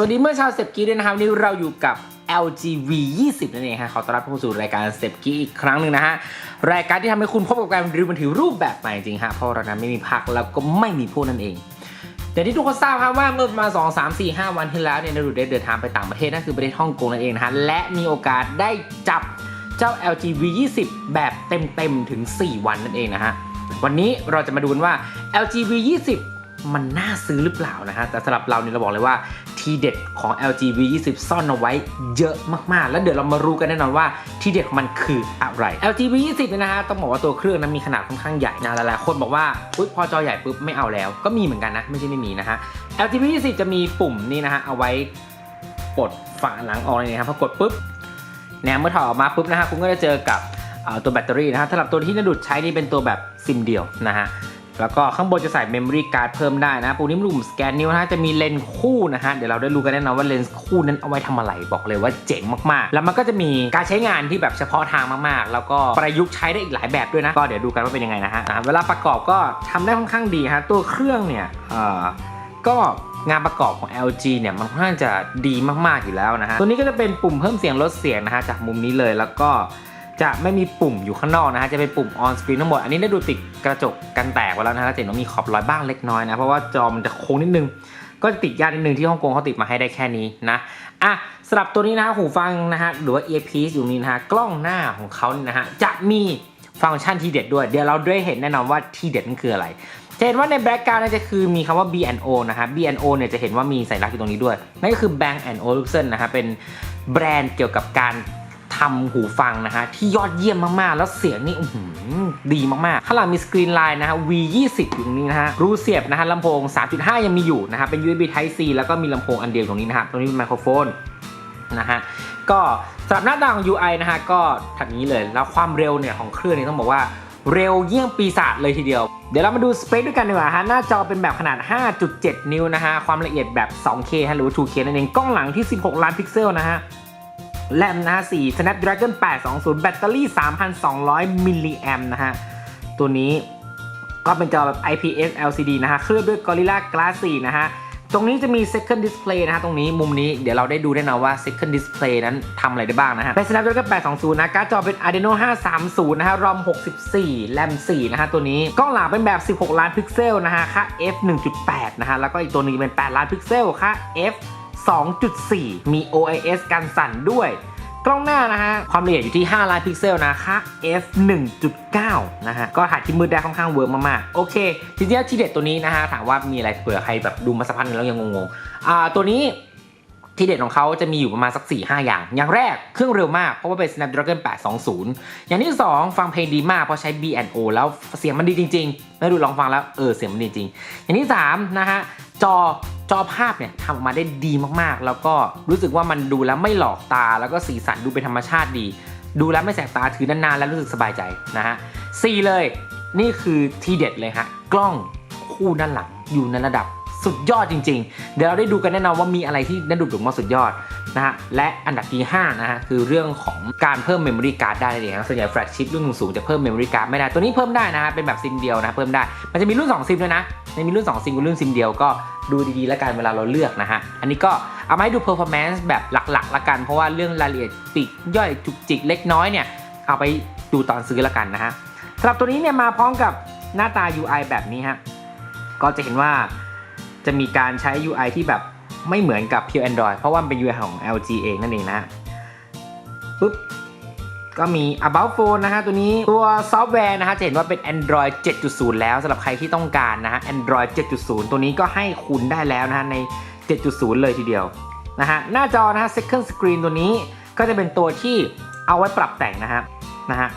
สวัสดีเมื่อชาวเซฟกี้ด้วยนะครับวันนี่เราอยู่กับ LG V 20นั่นเองฮะขอต้อนรับเข้าสู่รายการเซฟกี้อีกครั้งหนึ่งนะฮะรายการที่ทำให้คุณพบกับการรีวิวมือถือรูปแบบใหม่จริงฮะเพราะเรานั้นไม่มีพักแล้วก็ไม่มีพูดนั่นเองอย่างที่ทุกคนทราบครับว่าเมื่อประมาณ 2 3 4 5 วันที่แล้วเนี่ยนรุดได้เดินทางไปต่างประเทศนั่นคือประเทศฮ่องกงนั่นเองนะฮะและมีโอกาสได้จับเจ้า LG V 20แบบเต็มๆถึง 4 วันนั่นเองนะฮะวันนี้เราจะมาดูกันว่า LG V 20มันน่าซื้อหรือเปล่านะฮะแต่สำหรับเราเนี่ยเราบอกเลยว่า ทีเด็ดของ LG V 20 ซ่อนเอาไว้เยอะมากๆ แล้วเดี๋ยวเรามารู้กันแน่นอนว่าทีเด็ดของมันคืออะไร LG V 20 เนี่ยนะฮะต้องบอกว่าตัวเครื่องนั้นมีขนาดค่อนข้างใหญ่นะหลายๆคนบอกว่าอุ๊ยพอจอใหญ่ปุ๊บไม่เอาแล้ว ก็มีเหมือนกันนะไม่ใช่ไม่มีนะฮะ LG V 20 จะมีปุ่มนี่นะฮะเอาไว้ปลดฝาหลังออกเลยนะครับพอกดปุ๊บเนี่ยเมื่อถอดออกมาปุ๊บนะฮะคุณก็จะเจอกับตัวแบตเตอรี่นะฮะสำหรับตัวที่นดุดใช้นี่เป็นตัวแบบซิมเดียวนะฮะ แล้วก็ข้างบนจะใส่เมมโมรี่การ์ดเพิ่มได้นะปุ่มนี้เป็นปุ่มสแกนนิ้วนะจะมีเลนส์คู่นะฮะเดี๋ยวเราได้รู้กันแน่นอนว่าเลนส์คู่นั้นเอาไว้ทำอะไรบอกเลยว่าเจ๋งมากๆ แล้วมันก็จะมีการใช้งานที่แบบเฉพาะทางมากๆ แล้วก็ประยุกต์ใช้ได้อีกหลายแบบด้วยนะ ก็เดี๋ยวดูกันว่าเป็นยังไงนะฮะเวลาประกอบก็ทำได้ค่อนข้างดีฮะตัวเครื่องเนี่ยเอ่อก็งานประกอบของ LG เนี่ยมันค่อนข้างจะดีมากๆอยู่แล้วนะฮะตัวนี้ก็จะเป็นปุ่มเพิ่มเสียงลดเสียงนะฮะจากมุมนี้เลยแล้วก็ จะไม่มีปุ่มอยู่ข้างนอกนะฮะ จะเป็นปุ่ม on screen ทั้งหมด อันนี้ได้ดูติดกระจกกันแตกไว้แล้วนะฮะจะเห็นว่ามีขอบรอยบ้างเล็กน้อยนะ เพราะว่าจอมันจะโค้งนิดนึง ก็ติดยากนิดนึงที่ฮ่องกงเขาติดมาให้ได้แค่นี้นะ อะสำหรับตัวนี้นะฮะหูฟังนะฮะหรือว่า earpiece อยู่นี้นะฮะกล้องหน้าของเขานี่นะฮะจะมีฟังก์ชันทีเด็ดด้วย เดี๋ยวเราได้เห็นแน่นอนว่าทีเด็ดนั่นคืออะไรจะเห็นว่าในแบ็กกาวด์เนี่ยจะคือมีคำว่า B&O นะฮะ B&O เนี่ยจะเห็นว่ามีสัญลักษณ์อยู่ตรงนี้ด้วย นั่นก็คือ Bang Olufsen นะฮะเป็นแบรนด์เกี่ยวกับการ ทำหูฟังนะฮะที่ยอดเยี่ยมมากๆ แล้วเสียงนี่อืดีมากๆข้างหลังมีสกรีนไลน์นะฮะ V20 อยู่ตรงนี้นะฮะรูเสียบนะฮะลำโพง 3.5 ยังมีอยู่นะฮะเป็น USB Type C แล้วก็มีลำโพงอันเดียวตรงนี้นะฮะตรงนี้เป็นไมโครโฟนนะฮะก็สำหรับหน้าตาของ UI นะฮะก็ถัดนี้เลยแล้วความเร็วเนี่ยของเครื่องเนี่ยต้องบอกว่าเร็วเยี่ยงปีศาจเลยทีเดียว เดี๋ยวเรามาดูสเปคด้วยกันดีกว่าฮะ หน้าจอเป็นแบบขนาด 5.7 นิ้วนะฮะ ความละเอียดแบบ 2K ฮะ หรือว่า 2K นั่นเอง กล้องหลังที่ 16 ล้านพิกเซลนะฮะ แรมนะฮะ4 Snapdragon 820 แบตเตอรี่ 3,200 มิลลิแอมนะฮะ ตัวนี้ก็เป็นจอแบบ IPS LCD นะฮะ เคลือบด้วย Gorilla Glass 4 นะฮะ ตรงนี้จะมี second display นะฮะ ตรงนี้มุมนี้เดี๋ยวเราได้ดูแน่นอนว่า second display นั้นทำอะไรได้บ้างนะฮะ เป็น Snapdragon 820 นะ การ์ดจอเป็น Adreno 530 นะฮะ ROM 64 RAM 4 นะฮะ ตัวนี้ กล้องหลังเป็นแบบ 16 ล้านพิกเซลนะฮะ ค่า f 1.8 นะฮะ แล้วก็อีกตัวหนึงเป็น 8 ล้านพิกเซล ค่า f 2.4 มี OIS กันสั่นด้วย กล้องหน้านะฮะ ความละเอียดอยู่ที่ 5 ล้านพิกเซลนะค่า f 1.9 นะฮะ ก็ถ่ายที่มืดได้ค่อนข้างเวิร์กมากๆ โอเค ทีนี้ที่เด็ดตัวนี้นะฮะ ถามว่ามีอะไรเผื่อใครแบบดูมาสักพักนึงแล้วยังงงๆอ่าตัวนี้ ที่เด็ดของเขาจะมีอยู่ประมาณสัก 4 5 อย่าง อย่างแรกเครื่องเร็วมากเพราะว่าเป็น Snapdragon 820 อย่างที่ 2 ฟังเพลงดีมากเพราะใช้ B&O แล้วเสียงมันดีจริงๆ ไม่ดูลองฟังแล้ว เออ เสียงมันดีจริง อย่างที่ 3 นะฮะ จอจอภาพเนี่ยทำออกมาได้ดีมากๆ แล้วก็รู้สึกว่ามันดูแล้วไม่หลอกตา แล้วก็สีสันดูเป็นธรรมชาติดี ดูแล้วไม่แสบตาถือนานๆแล้วรู้สึกสบายใจนะฮะสี่เลย นี่คือทีเด็ดเลยฮะกล้องคู่ด้านหลังอยู่ในระดับ สุดยอดจริง ๆ เดี๋ยวเราได้ดูกันแน่นอนว่ามีอะไรที่น่าดูถึงมาสุดยอดนะฮะและอันดับที่5นะฮะคือเรื่องของการเพิ่มเมมโมรี่การ์ดได้เลยนะส่วนใหญ่แฟลชชิปรุ่นสูงจะเพิ่มเมมโมรี่การ์ดไม่ได้ ตัวนี้เพิ่มได้นะฮะเป็นแบบซิมเดียวนะเพิ่มได้ มันจะมีรุ่น 2 ซิมด้วยนะในมีรุ่น 2 ซิมกับรุ่นซิมเดียวก็ดูดีๆแล้วกันเวลาเราเลือกนะฮะ อันนี้ก็เอามาให้ดู performance แบบหลักๆละกัน เพราะว่าเรื่องรายละเอียดปีกย่อยจุกจิกเล็กน้อยเนี่ยเอาไปดูตอนซื้อละกันนะฮะสำหรับตัวนี้เนี่ยมาพร้อมกับหน้าตา UI แบบนี้ฮะก็จะเห็นว่า จะมีการใช้ UI ที่แบบไม่เหมือนกับ Pure Android เพราะว่ามันเป็น UI ของ LG เองนั่นเองนะฮะปุ๊บก็มี About Phone นะฮะตัวนี้ตัวซอฟต์แวร์นะฮะจะเห็นว่าเป็น Android 7.0 แล้วสำหรับใครที่ต้องการนะฮะ Android 7.0 ตัวนี้ก็ให้คุณได้แล้วนะฮะใน 7.0 เลยทีเดียวนะฮะหน้าจอนะฮะ Second Screen ตัวนี้ก็จะเป็นตัวที่เอาไว้ปรับแต่งนะฮะนะฮะ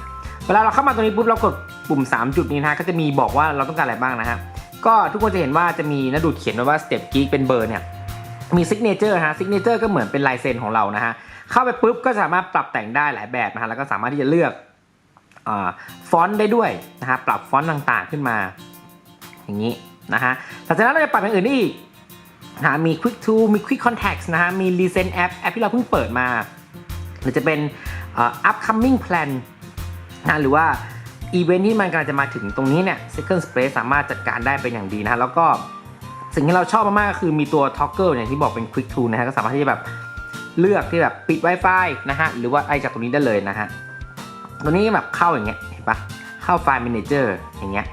เวลาเราเข้ามาตรงนี้ปุ๊บเรากดปุ่ม 3 จุดนี้นะฮะก็จะมีบอกว่าเราต้องการอะไรบ้างนะฮะ ก็ทุกคนจะเห็นว่าจะมีน้าดูดเขียนไว้ว่า Step Geek เป็นเบอร์เนี่ยมี Signature ฮะ Signature ก็เหมือนเป็นลายเซ็นของเรานะฮะเข้าไปปุ๊บก็สามารถปรับแต่งได้หลายแบบนะฮะแล้วก็สามารถที่จะเลือกอาฟอนต์ได้ด้วยนะฮะปรับฟอนต์ต่างๆขึ้นมา อย่างนี้นะฮะแต่จากนั้นเราจะปรับอย่างอื่นได้อีกนะมี Quick Tool มี Quick Contacts นะฮะมี Recent App แอปที่เราเพิ่งเปิดมา หรือจะเป็นอ่า upcoming plan นะหรือว่า อีเวนท์ที่มันกำลังจะมาถึงตรงนี้เนี่ย Second Space สามารถจัดการได้เป็นอย่างดีนะแล้วก็สิ่งที่เราชอบมากๆก็คือมีตัว toggle เนี่ยที่บอกเป็น quick tool นะฮะก็สามารถที่จะแบบเลือกที่แบบปิด Wi-Fi นะฮะหรือว่าไอจากตรงนี้ได้เลยนะฮะตัวนี้แบบเข้าอย่างเงี้ยเห็นปะเข้าไฟล์ manager อย่างเงี้ย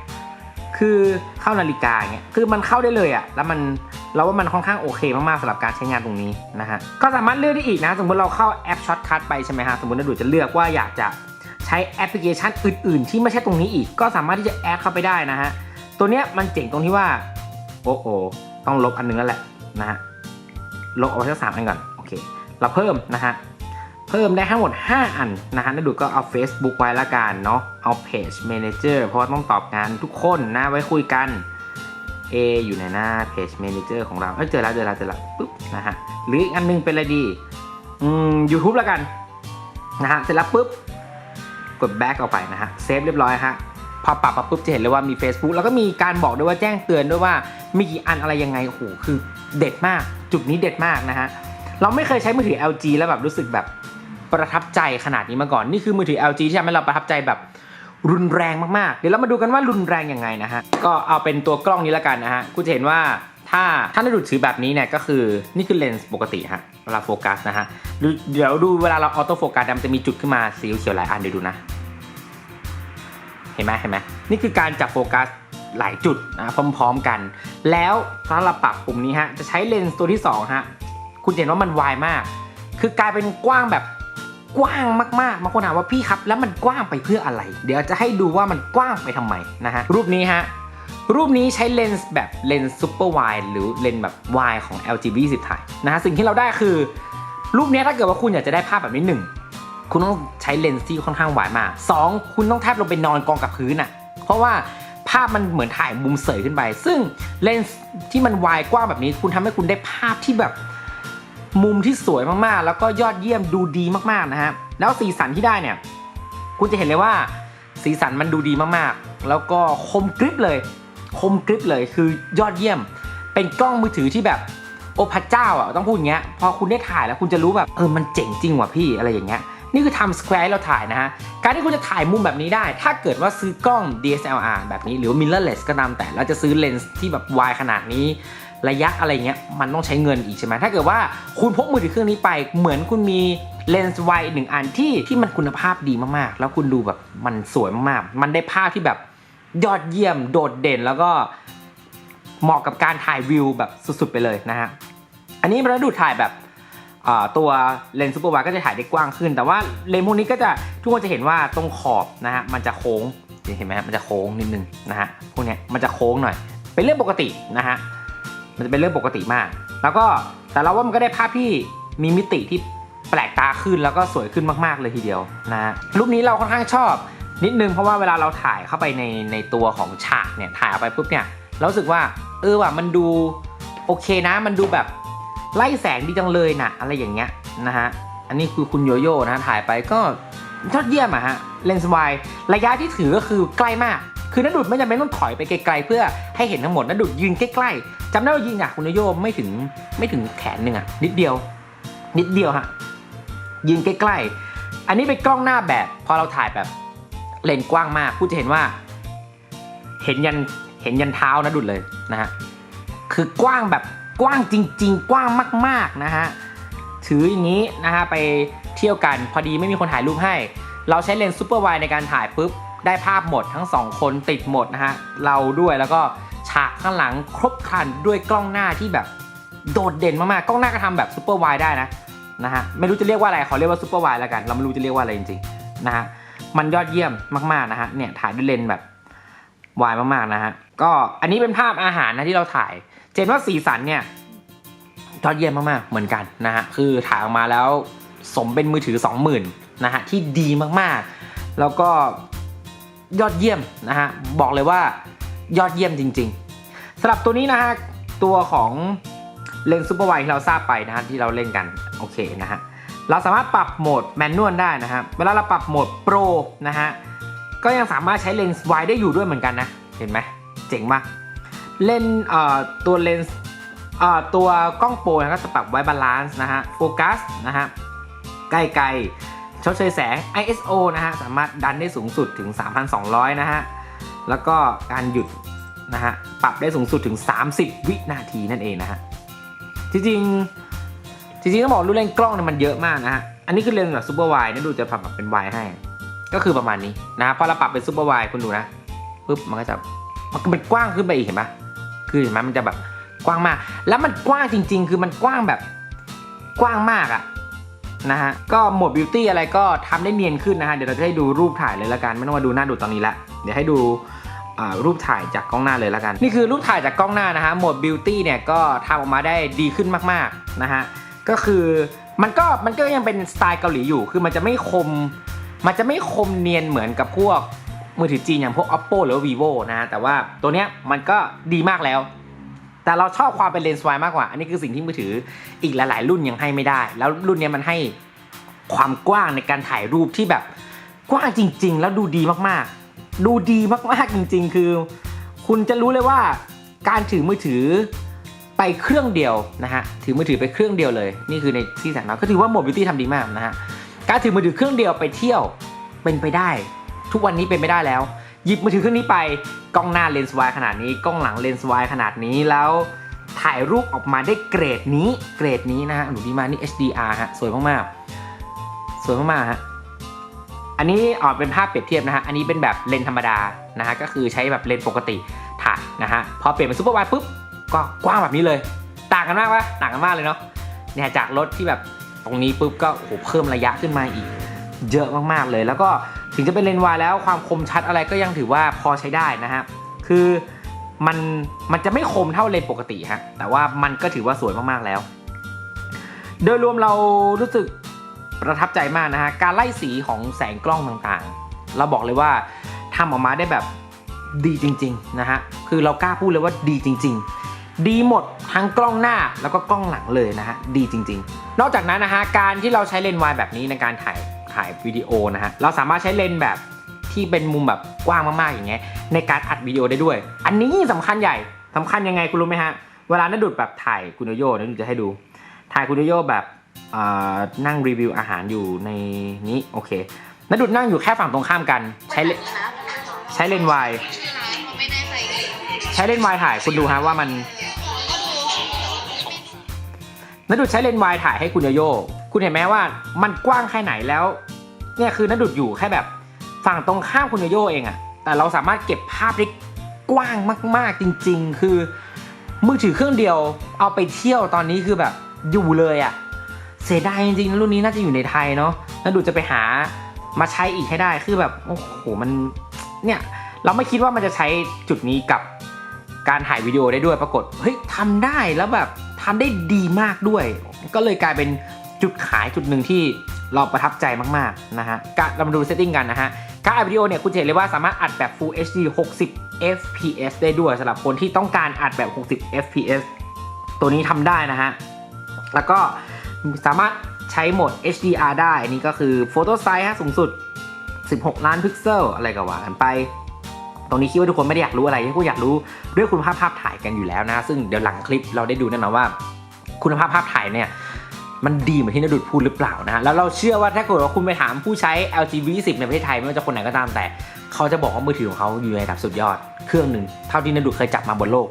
คือเข้านาฬิกาเงี้ย คือมันเข้าได้เลยอะแล้วมันเราว่ามันค่อนข้างโอเคมากๆสำหรับการใช้งานตรงนี้นะฮะ ก็สามารถเลือกได้อีกนะ สมมติเราเข้าแอป Shortcut ไปใช่ไหมฮะ สมมติเราดูจะเลือกว่าอยากจะ ใช้แอปพลิเคชันอื่น ๆ ที่ไม่ใช่ตรงนี้อีก ก็สามารถที่จะแอดเข้าไปได้นะฮะ ตัวเนี้ยมันเจ๋งตรงที่ว่า โอ้โอต้องลบอันนึงแล้วแหละนะฮะ ลบเอาไว้สักสามอันก่อน โอเค เราเพิ่มนะฮะ เพิ่มได้ทั้งหมด 5 อันนะฮะแล้วดูก็เอา Facebook ไว้ละกันเนาะ เอา Page Manager เพราะต้องตอบงานทุกคนนะ ไว้คุยกัน A อยู่ในหน้า Page Manager ของเราเอ้ยเจอแล้วเจอแล้วเจอแล้วปุ๊บนะฮะ หรืออีกอันนึงเป็นอะไรดี อืม YouTube ละกันนะฮะ เสร็จแล้วปุ๊บ กด back ออกไปนะฮะเซฟเรียบร้อยฮะพอปรับมาปุ๊บจะเห็นเลยว่ามี Facebook แล้วก็มีการบอกด้วยว่าแจ้งเตือนด้วยว่ามีกี่อันอะไรยังไงโอ้โหคือเด็ดมาก จุดนี้เด็ดมากนะฮะเราไม่เคยใช้มือถือ LG แล้วแบบรู้สึกแบบประทับใจขนาดนี้มาก่อนนี่คือมือถือ LG ที่ทำให้เราประทับใจแบบรุนแรงมากๆ เดี๋ยวเรามาดูกันว่ารุนแรงยังไงนะฮะก็เอาเป็นตัวกล้องนี้แล้วกันนะฮะคุณจะเห็นว่า ถ้าถ้าเราดูดถือแบบนี้เนี่ยก็คือนี่คือเลนส์ปกติฮะเวลาโฟกัสนะฮะเดี๋ยวดูเวลาเราออโต้โฟกัสมันจะมีจุดขึ้นมาสีเขียวหลายอันเดี๋ยวดูนะ เห็นไหมเห็นไหมนี่คือการจับโฟกัสหลายจุดนะพร้อมๆกัน แล้วถ้าเราปรับปุ่มนี้ฮะจะใช้เลนส์ตัวที่2ฮะคุณเห็นว่ามันวายมาก คือกลายเป็นกว้างแบบกว้างมากๆบางคนถามว่าพี่ครับ แล้วมันกว้างไปเพื่ออะไร เดี๋ยวจะให้ดูว่ามันกว้างไปทำไมนะฮะรูปนี้ฮะ รูปนี้ใช้เลนส์แบบเลนส์ซูเปอร์วายหรือเลนส์แบบวายของ LG 20ถ่ายนะฮะสิ่งที่เราได้คือ รูปนี้ถ้าเกิดว่าคุณอยากจะได้ภาพแบบนี้หนึ่งคุณต้องใช้เลนส์ที่ค่อนข้างวายมาก 2 คุณต้องแทบลงไปนอนกองกับพื้นอะเพราะว่าภาพมันเหมือนถ่ายมุมเสยขึ้นไป ซึ่งเลนส์ที่มันวายกว้างแบบนี้ คุณทำให้คุณได้ภาพที่แบบมุมที่สวยมากๆ แล้วก็ยอดเยี่ยมดูดีมากๆนะฮะแล้วสีสันที่ได้เนี่ย คุณจะเห็นเลยว่าสีสันมันดูดีมากๆ แล้วก็คมกริบเลย คมกริบเลยคือยอดเยี่ยม เป็นกล้องมือถือที่แบบโอ้พระเจ้าอะต้องพูดอย่างเงี้ยพอคุณได้ถ่ายแล้วคุณจะรู้แบบเออมันเจ๋งจริงว่ะพี่อะไรอย่างเงี้ยนี่คือทำสแควร์เราถ่ายนะฮะ การที่คุณจะถ่ายมุมแบบนี้ได้ ถ้าเกิดว่าซื้อกล้อง DSLR แบบนี้หรือ mirrorless ก็ตามแต่แล้วจะซื้อเลนส์ที่แบบวายขนาดนี้ ระยะอะไรเงี้ยมันต้องใช้เงินอีกใช่ไหมถ้าเกิดว่าคุณพกมือถือเครื่องนี้ไป เหมือนคุณมีเลนส์วายหนึ่งอันที่ที่มันคุณภาพดีมากๆ แล้วคุณดูแบบมันสวยมากๆ มันได้ภาพที่แบบ ยอดเยี่ยมโดดเด่นแล้วก็เหมาะกับการถ่ายวิวแบบสุดๆไปเลยนะฮะ อันนี้มันดูถ่ายแบบตัวเลนส์ซูเปอร์วด์ก็จะถ่ายได้กว้างขึ้น แต่ว่าเลนส์พวกนี้ก็จะทุกคนจะเห็นว่าตรงขอบนะฮะมันจะโค้งเห็นไหมฮะมันจะโค้งนิดนึงนะฮะพวกเนี้ยมันจะโค้งหน่อย เป็นเรื่องปกตินะฮะมันจะเป็นเรื่องปกติมาก แล้วก็แต่เราว่ามันก็ได้ภาพที่มีมิติที่แปลกตาขึ้นแล้วก็สวยขึ้นมากๆเลยทีเดียวนะะรูปนี้เราค่อนข้างชอบ นิดนึงเพราะว่าเวลาเราถ่ายเข้าไปในในตัวของฉากเนี่ยถ่ายออกไปปุ๊บเนี่ยเราสึกว่าเออว่ะมันดูโอเคนะ มันดูแบบไล่แสงดีจังเลยนะอะไรอย่างเงี้ยนะฮะอันนี้คือคุณโยโย่นะฮะถ่ายไปก็ยอดเยี่ยมอะฮะเลนส์วายระยะที่ถือก็คือใกล้มาก คือนัดดุดไม่จำเป็นต้องถอยไปไกลๆ เพื่อให้เห็นทั้งหมดนัดดุดยืนใกล้ๆจำได้ว่ายิงอะคุณโยโย่ไม่ถึงไม่ถึงแขนหนึ่งอะนิดเดียว นิดเดียวฮะยืนใกล้ๆ อันนี้เป็นกล้องหน้าแบบ พอเราถ่ายแบบ เลนส์กว้างมากคุณจะเห็นว่า เห็นยันเห็นยันเท้านะดุดเลยนะฮะคือกว้างแบบกว้างจริง ๆ กว้างมากๆนะฮะถืออย่างนี้นะฮะไปเที่ยวกันพอดีไม่มีคนถ่ายรูปให้ เราใช้เลนส์ซูเปอร์ไวในการถ่ายปุ๊บได้ภาพหมดทั้ง 2 คนติดหมดนะฮะเราด้วยแล้วก็ฉากข้างหลังครบครันด้วยกล้องหน้าที่แบบโดดเด่นมากๆกล้องหน้าก็ทำแบบซูเปอร์ไวได้นะนะฮะไม่รู้จะเรียกว่าอะไรขอเรียกว่าซูเปอร์ไวแล้วกัน เราไม่รู้จะเรียกว่าอะไรจริงๆนะฮะ มันยอดเยี่ยมมากๆนะฮะเนี่ยถ่ายด้วยเลนส์แบบวายมากๆนะฮะก็อันนี้เป็นภาพอาหารนะที่เราถ่าย เจนว่าสีสันเนี่ยยอดเยี่ยมมากๆเหมือนกันนะฮะคือถ่ายออกมาแล้วสมเป็นมือถือ 20,000นะฮะที่ดีมากๆ แล้วก็ยอดเยี่ยมนะฮะบอกเลยว่ายอดเยี่ยมจริง ๆสำหรับตัวนี้นะฮะตัวของเลนส์ซูเปอร์ไวที่เราทราบไปนะฮะที่เราเล่นกันโอเคนะฮะ เราสามารถปรับโหมดแมนนวลได้นะฮะเวลาเราปรับโหมดโปรนะฮะ ก็ยังสามารถใช้เลนส์ไวได้อยู่ด้วยเหมือนกันนะ เห็นไหมเจ๋งมากเลนส์เอ่อตัวเลนส์อ่าตัวกล้องโปรนะครับจะปรับไว้บาลานซ์นะฮะ โฟกัสนะฮะ ใกล้ๆชดเชยแสง ISO นะฮะ สามารถดันได้สูงสุดถึง 3,200 นะฮะ แล้วก็การหยุดนะฮะ ปรับได้สูงสุดถึง 30 วินาทีนั่นเองนะฮะ จริงๆ จริงๆต้องบอกรุ่นเลนกล้องเนี่ยมันเยอะมากนะฮะ อันนี้คือเลนส์แบบซูเปอร์ไวด์นะดูจะปรับเป็นไวด์ให้ ก็คือประมาณนี้นะพอเราปรับเป็นซูเปอร์ไวด์คุณดูนะปุ๊บมันก็จะมันก็เป็นกว้างขึ้นไปอีกเห็นปะคือเห็นไหมมันจะแบบกว้างมาก แล้วมันกว้างจริง ๆ คือมันกว้างแบบกว้างมากอะนะฮะ ก็โหมดบิวตี้อะไรก็ทำได้เนียนขึ้นนะฮะ เดี๋ยวเราจะให้ดูรูปถ่ายเลยละกัน ไม่ต้องมาดูหน้าดูตอนนี้ละ เดี๋ยวให้ดูอ่ารูปถ่ายจากกล้องหน้าเลยละกัน นี่คือรูปถ่ายจากกล้องหน้านะฮะ โหมดบิวตี้เนี่ยก็ทำออกมาได้ดีขึ้นมากๆนะฮะ ก็คือมันก็มันก็ยังเป็นสไตล์เกาหลีอยู่ คือมันจะไม่คม มันจะไม่คมเนียนเหมือนกับพวกมือถือจีนอย่างพวก oppo หรือ vivo นะแต่ว่าตัวเนี้ยมันก็ดีมากแล้ว แต่เราชอบความเป็นเลนส์ไวมากกว่า อันนี้คือสิ่งที่มือถืออีกหลาย ๆ รุ่นยังให้ไม่ได้ แล้วรุ่นเนี้ยมันให้ความกว้างในการถ่ายรูปที่แบบกว้างจริง ๆ แล้วดูดีมากๆ ดูดีมากๆจริง ๆ คือ คุณจะรู้เลยว่าการถือมือถือ ไปเครื่องเดียวนะฮะถือมือถือไปเครื่องเดียวเลย นี่คือในที่แสงน้อยก็ถือว่าโมบิวตี้ทำดีมากนะฮะการถือมือถือเครื่องเดียวไปเที่ยวเป็นไปได้ ทุกวันนี้เป็นไปได้แล้ว หยิบมือถือเครื่องนี้ไปกล้องหน้าเลนส์วายขนาดนี้กล้องหลังเลนส์วายขนาดนี้แล้วถ่ายรูปออกมาได้เกรดนี้เกรดนี้นะฮะหนูดีมากนี่ HDR ฮะสวยมากๆ สวยมากๆฮะอันนี้ออกเป็นภาพเปรียบเทียบนะฮะอันนี้เป็นแบบเลนธรรมดานะฮะก็คือใช้แบบเลนปกติถ่ายนะฮะพอเปลี่ยนเป็นซูเปอร์วายปุ๊บ ก็กว้างแบบนี้เลย ต่างกันมากปะต่างกันมากเลยเนาะเนี่ยจากรถที่แบบตรงนี้ปุ๊บก็โอ้โหเพิ่มระยะขึ้นมาอีก เยอะมากๆเลย แล้วก็ถึงจะเป็นเลนส์วายแล้วความคมชัดอะไรก็ยังถือว่าพอใช้ได้นะฮะคือมันมันจะไม่คมเท่าเลนส์ปกติฮะแต่ว่ามันก็ถือว่าสวยมากๆแล้ว โดยรวมเรารู้สึกประทับใจมากนะฮะการไล่สีของแสงกล้องต่างๆ เราบอกเลยว่าทำออกมาได้แบบดีจริง ๆ นะฮะ คือเรากล้าพูดเลยว่าดีจริงๆ ดีหมดทั้งกล้องหน้าแล้วก็กล้องหลังเลยนะฮะดีจริง ๆ นอกจากนั้นนะฮะการที่เราใช้เลนส์วายแบบนี้ในการถ่ายถ่ายวิดีโอนะฮะเราสามารถใช้เลนส์แบบที่เป็นมุมแบบกว้างมากๆอย่างเงี้ยในการอัดวิดีโอได้ด้วย อันนี้ยิ่งสำคัญใหญ่สำคัญยังไงคุณรู้ไหมฮะเวลานัดดุดแบบถ่ายคุณโยโย่นัดดุดจะให้ดู ถ่ายคุณโยโย่แบบอ่านั่งรีวิวอาหารอยู่ในนี้โอเคนัดดุดนั่งอยู่แค่ฝั่งตรงข้ามกัน ใช้เลใช้เลนส์วายไม่ได้ใส่ใช้เลนส์วายถ่ายคุณดูฮะว่ามัน นัดดุดใช้เลนส์วายถ่ายให้คุณโยโย่คุณเห็นไหมว่ามันกว้างแค่ไหนแล้ว เนี่ยคือนัดดุดอยู่แค่แบบฝั่งตรงข้ามคุณโยโย่เองอะแต่เราสามารถเก็บภาพได้กว้างมากๆจริง ๆ คือมือถือเครื่องเดียวเอาไปเที่ยวตอนนี้คือแบบอยู่เลยอะเสียดายจริงๆรุ่นนี้น่าจะอยู่ในไทยเนาะนัดดุดจะไปหามาใช้อีกให้ได้คือแบบโอ้โหมันเนี่ยเราไม่คิดว่ามันจะใช้จุดนี้กับการถ่ายวิดีโอได้ด้วยปรากฏเฮ้ยทำได้แล้วแบบ ทำได้ดีมากด้วย ก็เลยกลายเป็นจุดขายจุดหนึ่งที่เราประทับใจมากๆนะฮะกะเรามาดูเซตติ้งกันนะฮะการอัดวิดีโอเนี่ยคุณเห็นเลยว่าสามารถอัดแบบ Full HD 60 fps ได้ด้วยสำหรับคนที่ต้องการอัดแบบ 60 fps ตัวนี้ทำได้นะฮะ แล้วก็สามารถใช้โหมด HDR ได้ นี่ก็คือ Photo Size สูงสุด 16 ล้านพิกเซล อะไรก็ว่ากันไป ตรงนี้คิดว่าทุกคนไม่ได้อยากรู้อะไรทุกคนอยากรู้เรื่องคุณภาพภาพถ่ายกันอยู่แล้วนะ ซึ่งเดี๋ยวหลังคลิปเราได้ดูแน่นอนว่า คุณภาพภาพถ่ายเนี่ยมันดีเหมือนที่นดุดพูดหรือเปล่านะฮะแล้วเราเชื่อว่าถ้าเกิดว่าคุณไปถามผู้ใช้ LG V10 ในประเทศไทยไม่ว่าจะคนไหนก็ตามแต่ เขาจะบอกว่ามือถือของเขาอยู่ในระดับสุดยอด เครื่องหนึ่งเท่าที่นดุดเคยจับมาบนโลก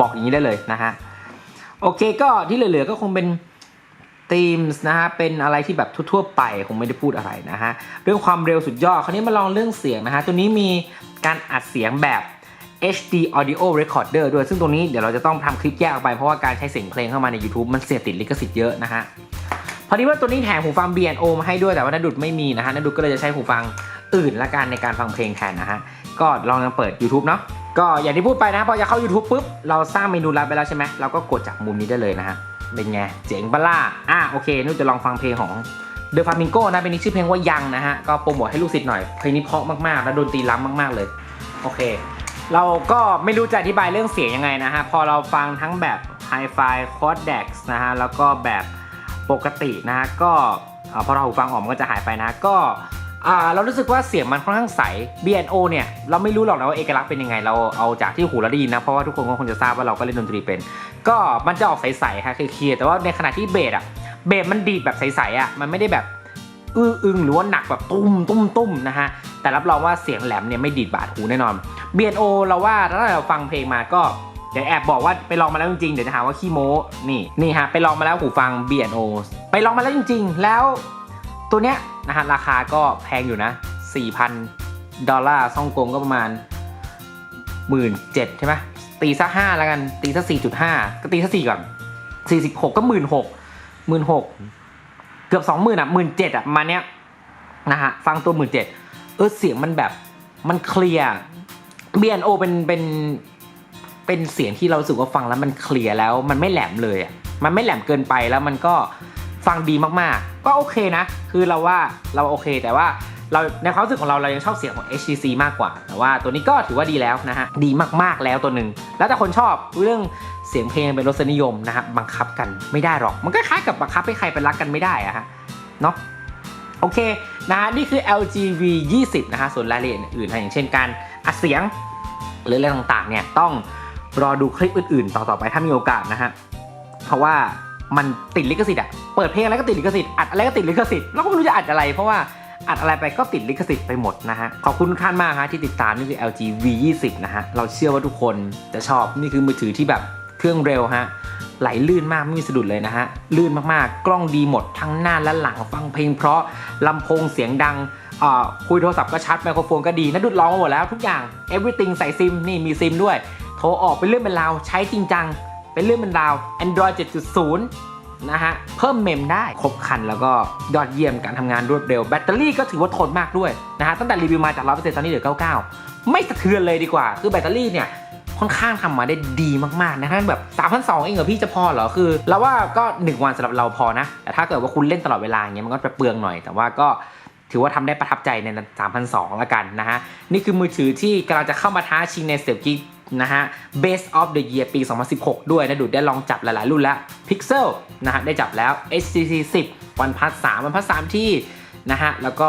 บอกอย่างนี้ได้เลยนะฮะโอเคก็ที่เหลือๆก็คงเป็น themes นะฮะเป็นอะไรที่แบบทั่วๆไปคงไม่ได้พูดอะไรนะฮะเรื่องความเร็วสุดยอดคราวนี้มาลองเรื่องเสียงนะฮะตัวนี้มีการอัดเสียงแบบ HD Audio Recorder ด้วย ซึ่งตรงนี้เดี๋ยวเราจะต้องทำคลิปแยกออกไป เพราะว่าการใช้เสียงเพลงเข้ามาใน YouTube มันเสียติดลิขสิทธิ์เยอะนะฮะ พอดีว่าตัวนี้แถมหูฟัง B&O มาให้ด้วยแต่ว่านัดุดไม่มีนะฮะนัดดุดก็เลยจะใช้หูฟังอื่นละกันในการฟังเพลงแทนนะฮะ ก็ลองเปิด YouTube เนาะก็อย่างที่พูดไปนะพอจะเข้า YouTube ปุ๊บเราสร้างเมนูลับไปแล้วใช่ไหมเราก็กดจากมุมนี้ได้เลยนะฮะ เป็นไง เจ๋งปะล่ะอะโอเคนุ้จะลองฟังเพลงของ The Flamingo นะเป็นนี้ชื่อเพลงว่ายังนะฮะ ก็โปรโมทให้ลูกศิษย์หน่อย เพลงนี้เพราะมากๆ แล้วดนตรีล้ำมาก ๆ เลย โอเค เราก็ไม่รู้จะอธิบายเรื่องเสียงยังไงนะฮะ พอเราฟังทั้งแบบ Hi-Fi Codex นะฮะ แล้วก็แบบปกตินะฮะ ก็พอเราหูฟังออกมันก็จะหายไปนะ ก็ อ่าเรารู้สึกว่าเสียงมันค่อนข้างใส BNO เนี่ยเราไม่รู้หรอกนะว่าเอกลักษณ์เป็นยังไงเราเอาจากที่หูเราได้ยินนะเพราะว่าทุกคนก็คงจะทราบว่าเราก็เล่นดนตรีเป็น ก็มันจะออกใสๆค่ะคือเคลียร์แต่ว่าในขณะที่เบสอะเบสมันดีดแบบใสๆอะมันไม่ได้แบบอื้ออึงหรือว่าหนักแบบตุ้มตุ้มตุ้มนะฮะแต่รับรองว่าเสียงแหลมเนี่ยไม่ดีดบาดหูแน่นอน BNO เราว่าถ้าเราฟังเพลงมาก็เดี๋ยวแอบบอกว่าไปลองมาแล้วจริงๆเดี๋ยวจะหาว่าขี้โม้นี่นี่ฮะไปลองมาแล้วหูฟัง BNO ไปลองมาแล้วจริง ๆ แล้ว ตัวเนี้ยนะฮะราคาก็แพงอยู่นะ 4,000 ดอลลาร์ฮ่องกงก็ประมาณหมื่นเจ็ดใช่ไหมตีซะห้าแล้วกัน ตีซะสี่จุดห้าก็ตีซะสี่ก่อนสี่สิบหกก็หมื่นหกหมื่นหกเกือบสองหมื่นอะหมื่นเจ็ดอะมาเนี้ยนะฮะฟังตัวหมื่นเจ็ดเออเสียงมันแบบมันเคลียร์ B&O เป็นเป็นเป็นเสียงที่เราสึกว่าฟังแล้วมันเคลียร์แล้ว มันไม่แหลมเลยอะมันไม่แหลมเกินไปแล้วมันก็ ฟังดีมากๆ ก็โอเคนะ คือเราว่าเราโอเคแต่ว่าเราในความรู้สึกของเราเรายังชอบเสียงของ HTC มากกว่า แต่ว่าตัวนี้ก็ถือว่าดีแล้วนะฮะ ดีมากๆแล้วตัวหนึ่ง แล้วแต่คนชอบเรื่องเสียงเพลงเป็นรสนิยมนะฮะบังคับกันไม่ได้หรอก มันก็คล้ายกับบังคับให้ใครเป็นรักกันไม่ได้อะฮะ เนาะโอเคนะฮะนี่คือ LG V 20นะฮะ ส่วนรายละเอียดอื่นๆอย่างเช่นการอัดเสียง หรืออะไรต่างๆเนี่ยต้องรอดูคลิปอื่นๆ ต่อๆไปถ้ามีโอกาสนะฮะ เพราะว่า มันติดลิขสิทธิ์อะเปิดเพลงอะไรก็ติดลิขสิทธิ์อัดอะไรก็ติดลิขสิทธิ์เราก็ไม่รู้จะอัดอะไร เพราะว่าอัดอะไรไปก็ติดลิขสิทธิ์ไปหมดนะฮะ ขอบคุณทุกท่านมากฮะที่ติดตามนี่คือ LG V 20 นะฮะ เราเชื่อว่าทุกคนจะชอบนี่คือมือถือที่แบบเครื่องเร็วฮะไหลลื่นมากไม่มีสะดุดเลยนะฮะ ลื่นมากๆ กล้องดีหมดทั้งหน้าและหลังฟังเพลงเพราะลำโพงเสียงดังคุยโทรศัพท์ก็ชัดไมโครโฟนก็ดีนะดุดลองมาหมดแล้วทุกอย่าง everything ใส่ซิมนี่มีซิมด้วย โทรออกเป็นเรื่องเป็นราวใช้จริงจัง เป็นเรื่องเป็นราว Android 7.0 นะฮะ เพิ่มเมมได้ครบคันแล้วก็ยอดเยี่ยมการทำงานรวดเร็ว แบตเตอรี่ก็ถือว่าทนมากด้วยนะฮะ ตั้งแต่รีวิวมาจาก 100%ตอนนี้เหลือ 99 ไม่สะเทือนเลยดีกว่า คือแบตเตอรี่เนี่ยค่อนข้างทำมาได้ดีมากๆนะท่านแบบ3,200เองเหรอพี่จะพอเหรอคือเราว่าก็ 1 วันสำหรับเราพอนะ แต่ถ้าเกิดว่าคุณเล่นตลอดเวลาอย่างเงี้ยมันก็จะเปลืองหน่อย แต่ว่าก็ถือว่าทำได้ประทับใจใน3,200ละกันนะฮะ นี่คือมือถือที่กำลังจะเข้ามาท้าชิงในเซลกี้ นะฮะ Best of the Year ปี 2016 ด้วยนะดูดได้ลองจับหลาย ๆ รุ่นแล้ว Pixel นะฮะได้จับแล้ว HTC 10 OnePlus 3 OnePlus 3ที่นะฮะแล้วก็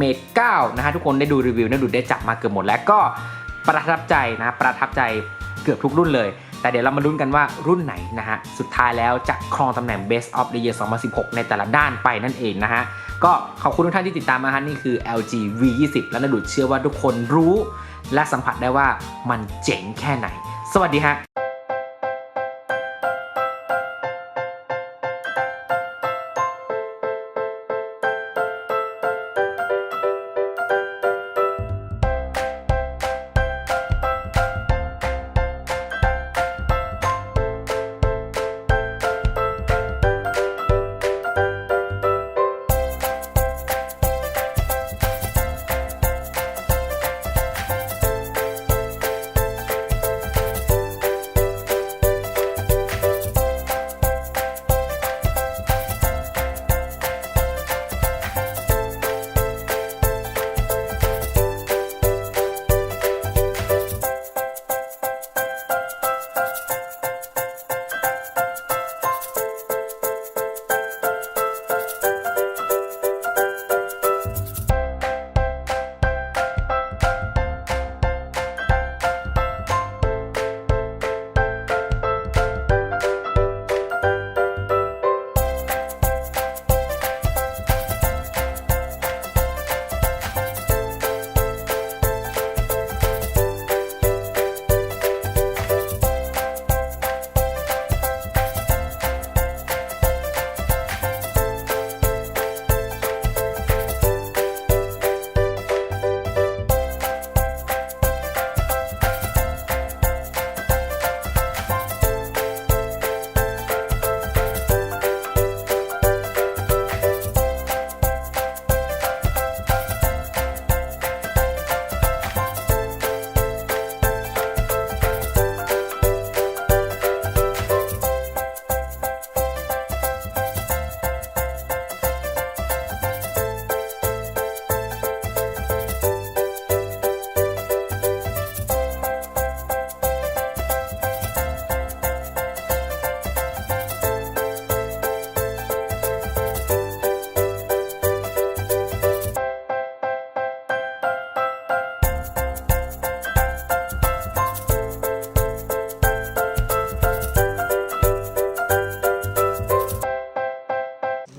Mate 9นะฮะทุกคนได้ดูรีวิวนะดูได้จับมาเกือบหมดแล้วก็ประทับใจนะประทับใจเกือบทุกรุ่นเลย แต่เดี๋ยวเรามาลุ้นกันว่ารุ่นไหนนะฮะสุดท้ายแล้วจะครองตำแหน่ง Best of the Year 2016 ในแต่ละด้านไปนั่นเองนะฮะ ก็ขอบคุณทุกท่านที่ติดตามมาฮะนี่คือ LG V20 และนดุดเชื่อว่าทุกคนรู้ และสัมผัสได้ว่ามันเจ๋งแค่ไหน สวัสดีฮะ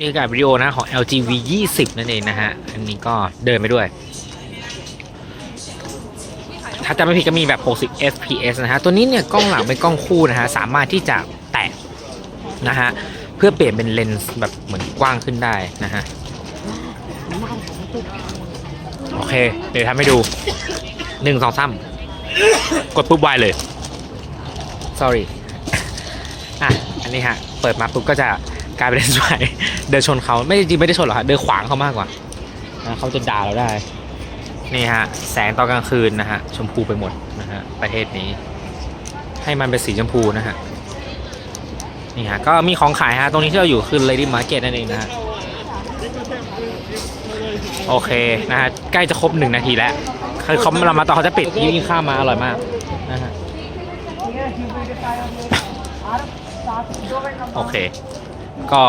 นี่คือการวิดีโอนะของ LG V 20 นั่นเองนะฮะ อันนี้ก็เดินไปด้วย ถ้าจะไม่ผิดก็มีแบบ 60 fps นะฮะ ตัวนี้เนี่ยกล้องหลังเป็นกล้องคู่นะฮะ สามารถที่จะแตะนะฮะ เพื่อเปลี่ยนเป็นเลนส์แบบเหมือนกว้างขึ้นได้นะฮะ โอเค เดี๋ยวทำให้ดูหนึ่งสองสามกดปุ๊บไวเลย sorry อะ อันนี้ฮะ เปิดมาปุ๊บก็จะ กลายเป็นเลนส์ไวเดินชนเขาไม่จริงไม่ได้ชนหรอกฮะเดินขวางเขามากกว่าเขาจะด่าเราได้ นี่ฮะ แสงตอนกลางคืนนะฮะ ชมพูไปหมดนะฮะ ประเทศนี้ ให้มันเป็นสีชมพูนะฮะ นี่ฮะ ก็มีของขายฮะ ตรงนี้ที่เราอยู่คือ Lady Market นั่นเองนะฮะ โอเคนะฮะ ใกล้จะครบหนึ่งนาทีแล้วคือเขาเรามาตอนเขาจะปิดยิ่งข้ามมาอร่อยมากนะฮะ โอเค ก็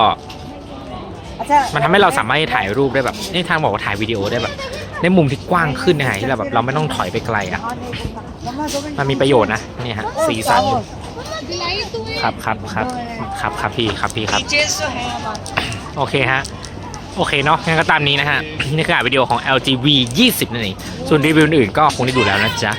มันทำให้เราสามารถถ่ายรูปได้แบบนี่ทางบอกว่าถ่ายวิดีโอได้แบบในมุมที่กว้างขึ้นนะฮะที่เราแบบเราไม่ต้องถอยไปไกลอะมันมีประโยชน์นะเนี่ยฮะสีสันครับครับครับครับครับพี่ครับพี่ครับ โอเคฮะโอเคเนาะงั้นก็ตามนี้นะฮะนี่คืออ่านวิดีโอของ LG V 20นั่นเองส่วนรีวิวอื่นๆก็คงได้ดูแล้วนะจ๊ะ